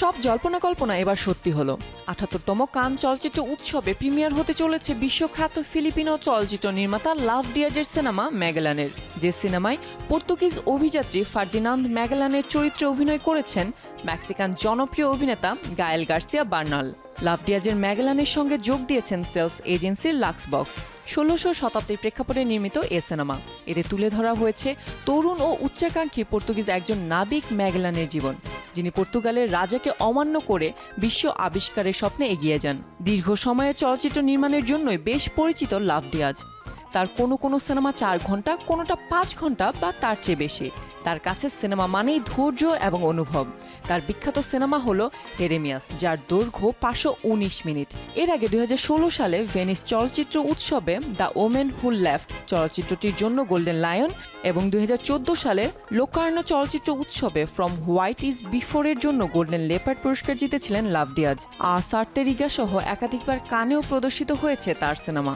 সব জল্পনা কল্পনা এবার সত্যি হলো। আঠাত্তরতম কান চলচ্চিত্র উৎসবে প্রিমিয়ার হতে চলেছে বিশ্বখ্যাত ফিলিপিনো চলচ্চিত্র নির্মাতা লাভ ডিয়াজের সিনেমা ম্যাগেলানের। যে সিনেমায় পর্তুগিজ অভিযাত্রী ফার্দিনান্দ ম্যাগেলানের চরিত্রে অভিনয় করেছেন মেক্সিকান জনপ্রিয় অভিনেতা গায়েল গার্সিয়া বার্নাল। লাভ ডিয়াজের ম্যাগেলানের সঙ্গে যোগ দিয়েছেন সেলস এজেন্সির লাক্স বক্স ষোলোশো শতাব্দীর প্রেক্ষাপটে নির্মিত এ সিনেমা। এতে তুলে ধরা হয়েছে তরুণ ও উচ্চাকাঙ্ক্ষী পর্তুগিজ একজন নাবিক ম্যাগেলানের জীবন। যিনি পর্তুগালের রাজাকে অমান্য করে বিশ্ব আবিষ্কারের স্বপ্নে এগিয়ে যান। দীর্ঘ সময়ে চলচ্চিত্র নির্মাণের জন্যই বেশ পরিচিত লাভ ডিয়াজ তার কোনো কোনো সিনেমা চার ঘণ্টা, কোনোটা পাঁচ ঘণ্টা বা তার চেয়ে বেশি। তার কাছে সিনেমা মানেই ধৈর্য এবং অনুভব। তার বিখ্যাত সিনেমা হলো হেরেমিয়াস, যার দৈর্ঘ্য পাঁচশো উনিশ মিনিট। এর আগে দুই সালে ভেনিস চলচ্চিত্র উৎসবে দ্য ওমেন হু লেফট চলচ্চিত্রটির জন্য গোল্ডেন লায়ন এবং দুই হাজার চোদ্দ সালে লোকার্ণ চলচ্চিত্র উৎসবে ফ্রম হোয়াইট ইজ বিফোরের জন্য গোল্ডেন লেপার্ড পুরস্কার জিতেছিলেন লাভ ডিয়াজ আ সার্তেরিগা সহ একাধিকবার কানেও প্রদর্শিত হয়েছে তার সিনেমা।